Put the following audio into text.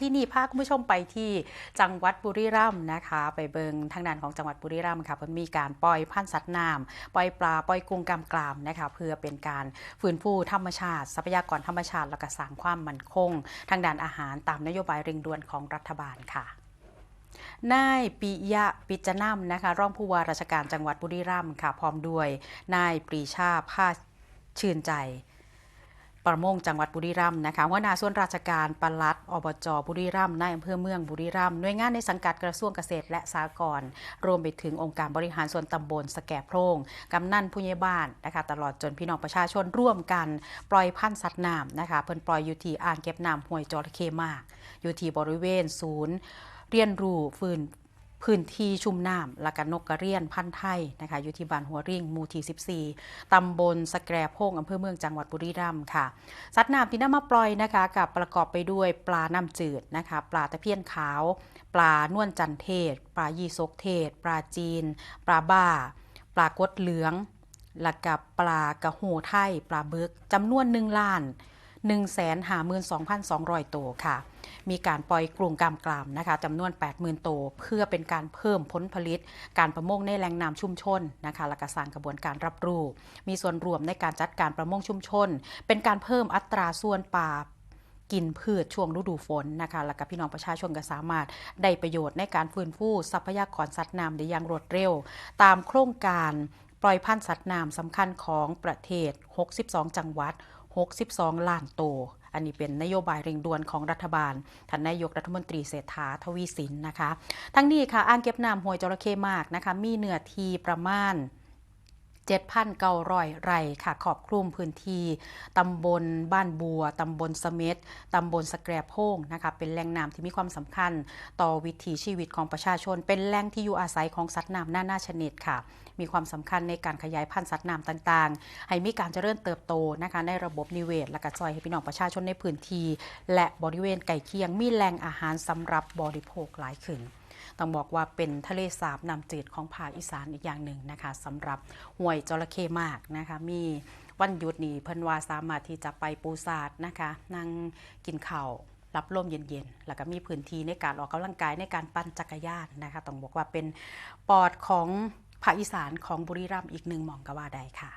ที่นี่พาคุณผู้ชมไปที่จังหวัดบุรีรัมย์นะคะ ไปเบิงทางด้านของจังหวัดบุรีรัมย์ค่ะเพิ่นมีการปล่อยพันธุ์สัตว์น้ำปล่อยปลาปล่อยกุ้งกำกลามนะคะเพื่อเป็นการฟื้นฟูธรรมชาติ ทรัพยากรธรรมชาติ และก็สร้างความมั่นคง ทางด้านอาหารตามนโยบายเร่งด่วนของรัฐบาลค่ะนายปิยะปิจนำนะคะรองผู้ว่าราชการจังหวัดบุรีรัมย์ค่ะ พร้อมด้วยนายปรีชาภาชื่นใจ ประมงจังหวัดบุรีรัมย์นะคะหัวหน้าส่วนราชการปลัดอบจบุรีรัมย์นายอำเภอเมืองบุรีรัมย์หน่วยงานในสังกัดกระทรวงเกษตรและสหกรณ์รวมไปถึงองค์การบริหารส่วนตำบลสแก่โพรงกำนันผู้ใหญ่บ้านนะคะตลอดจนพี่น้องประชาชนร่วมกันปล่อยพันธุ์สัตว์น้ำนะคะเพิ่นปล่อยอยู่ที่อ่างเก็บน้ำห้วยจระเข้มาก อยู่ที่บริเวณศูนย์ เรียนรู้ฟื้น พื้นที่ชุ่มน้ำและกันนกกระเรียนพันธุ์ไทยนะคะอยู่ที่บ้านหัวริ่งหมู่ที่14 ตำบลสแกรโพงอำเภอเมืองจังหวัดบุรีรัมย์ค่ะ สัตว์น้ำที่นำมาปล่อยนะคะกับประกอบไปด้วยปลาน้ำจืดนะคะ ปลาตะเพียนขาว ปลานวลจันเทศ ปลายีซกเทศ ปลาจีน ปลาบ้า ปลากดเหลืองและกับปลากระโหไทย ปลาเบิกจำนวน1ล้าน 152,200 ตัวค่ะ มีการปล่อยกลุ่มกามกรามนะคะจำนวน 80,000 ตัวเพื่อเป็นการเพิ่มผลผลิต การประมงในแหล่งน้ำชุมชนนะคะและกสร้างกระบวนการรับรู้ มีส่วนรวมในการจัดการประมงชุมชน เป็นการเพิ่มอัตราส่วนปลากินพืชช่วงฤดูฝนนะคะแล้วก็พี่น้องประชาชนก็สามารถได้ประโยชน์ในการฟื้นฟูทรัพยากรสัตว์น้ำได้อย่างรวดเร็ว ตามโครงการปล่อยพันธุ์สัตว์น้ำสำคัญของประเทศ 62 จังหวัด 62 ล้านโต อันนี้เป็นนโยบายเร่งด่วนของรัฐบาลท่านนายกรัฐมนตรีเศรษฐาทวีสินนะคะ ทั้งนี้ค่ะอ่างเก็บน้ำห้วยจระเข้มากนะคะ มีเนื้อที่ประมาณ 7,900 ไร่ค่ะขอบคลุมพื้นที่ตำบลบ้านบัวตำบลเสม็ดตำบลสแกรโพงนะคะเป็นแหล่งน้ำที่มีความสำคัญ ต่อวิถีชีวิตของประชาชน เป็นแหล่งที่อยู่อาศัยของสัตว์น้ำนานาชนิดค่ะ มีความสำคัญในการขยายพันธุ์สัตว์น้ำต่างๆ ให้มีการเจริญเติบโตนะคะในระบบนิเวศ และก็ซอยให้พี่น้องประชาชนในพื้นที่และบริเวณใกล้เคียงมีแหล่งอาหารสำหรับบริโภคหลายขึ้น ต้องบอกว่าเป็นทะเลสาบน้ำจืดของภาคอีสานอีกอย่างหนึ่งนะคะสำหรับห้วยจระเข้มากนะคะมีวันหยุดนี้เพิ่นว่าสามารถที่จะไปปูซาดนะคะนั่งกินข้าวรับลมเย็นๆ แล้วก็มีพื้นที่ในการออกกำลังกายในการปั่นจักรยานนะคะต้องบอกว่าเป็นปอดของภาคอีสานของบุรีรัมย์อีกหนึ่งหม่องก็ว่าได้ค่ะ